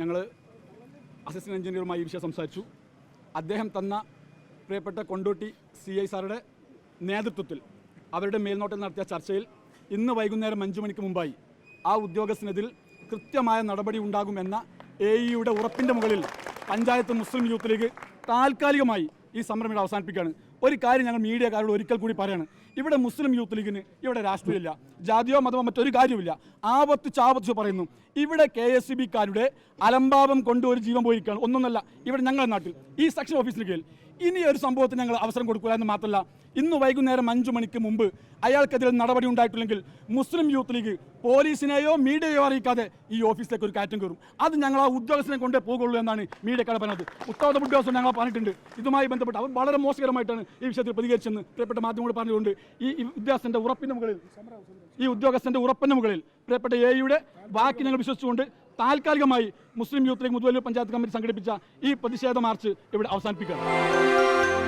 ഞങ്ങൾ അസിസ്റ്റന്റ് എഞ്ചിനീയറുമായി ഈ വിഷയം സംസാരിച്ചു. അദ്ദേഹം തന്ന പ്രിയപ്പെട്ട കൊണ്ടോട്ടി സി ഐ സാറുടെ നേതൃത്വത്തിൽ അവരുടെ മേൽനോട്ടം നടത്തിയ ചർച്ചയിൽ ഇന്ന് വൈകുന്നേരം അഞ്ചു മണിക്ക് മുമ്പായി ആ ഉദ്യോഗസ്ഥനെതിൽ കൃത്യമായ നടപടി ഉണ്ടാകുമെന്ന എ ഇയുടെ ഉറപ്പിന്റെ മുകളിൽ പഞ്ചായത്ത് മുസ്ലിം യൂത്ത് ലീഗ് താൽക്കാലികമായി ഈ സമരം ഇവിടെ അവസാനിപ്പിക്കുകയാണ്. ഒരു കാര്യം ഞങ്ങൾ മീഡിയക്കാരോട് ഒരിക്കൽ കൂടി പറയണം. ഇവിടെ മുസ്ലിം യൂത്ത് ലീഗിന് ഇവിടെ രാഷ്ട്രീയമില്ല. ജാതിയോ മതമോ മറ്റൊരു കാര്യമില്ല ആപത്ത് ചാപത്ത് പറയുന്നു. ഇവിടെ കെ എസ് സി ബിക്കാരുടെ അലംഭാവം കൊണ്ട് ഒരു ജീവൻ പോയിരിക്കുകയാണ്. ഒന്നൊന്നല്ല ഇവിടെ ഞങ്ങളുടെ നാട്ടിൽ. ഈ സെക്ഷൻ ഓഫീസിന് കീഴിൽ ഇനി ഒരു സംഭവത്തിന് ഞങ്ങൾ അവസരം കൊടുക്കുക എന്ന് മാത്രമല്ല ഇന്ന് വൈകുന്നേരം അഞ്ചു മണിക്ക് മുമ്പ് അയാൾക്കെതിരെ നടപടി ഉണ്ടായിട്ടില്ലെങ്കിൽ മുസ്ലിം യൂത്ത് ലീഗ് പോലീസിനെയോ മീഡിയയോ അറിയിക്കാതെ ഈ ഓഫീസിലേക്ക് ഒരു കയറ്റം കയറും. അത് ഞങ്ങൾ ആ ഉദ്യോഗസ്ഥനെ കൊണ്ടേ പോകുള്ളൂ എന്നാണ് മീഡിയക്കാരെ പറഞ്ഞത് ഉത്തരവാദിത്ത ഉദ്യോഗസ്ഥൻ ഞങ്ങൾ പറഞ്ഞിട്ടുണ്ട്. ഇതുമായി ബന്ധപ്പെട്ട് അവർ വളരെ മോശകരമായിട്ടാണ് ഈ വിഷയത്തിൽ പ്രതികരിച്ചെന്ന് പ്രിയപ്പെട്ട മാധ്യമങ്ങൾ പറഞ്ഞുകൊണ്ട് ഈ ഉദ്യോഗസ്ഥന്റെ ഉറപ്പിന് മുകളിൽ ഈ ഉദ്യോഗസ്ഥന്റെ ഉറപ്പിന് മുകളിൽ പ്രിയപ്പെട്ട എയുടെ വാക്ക് ഞങ്ങൾ വിശ്വസിച്ചുകൊണ്ട് താൽക്കാലികമായി മുസ്ലിം യൂത്ത് ലീഗ് മുതുവല്ലൂർ പഞ്ചായത്ത് കമ്മിറ്റി സംഘടിപ്പിച്ച ഈ പ്രതിഷേധ മാർച്ച് ഇവിടെ അവസാനിപ്പിക്കുകയാണ്.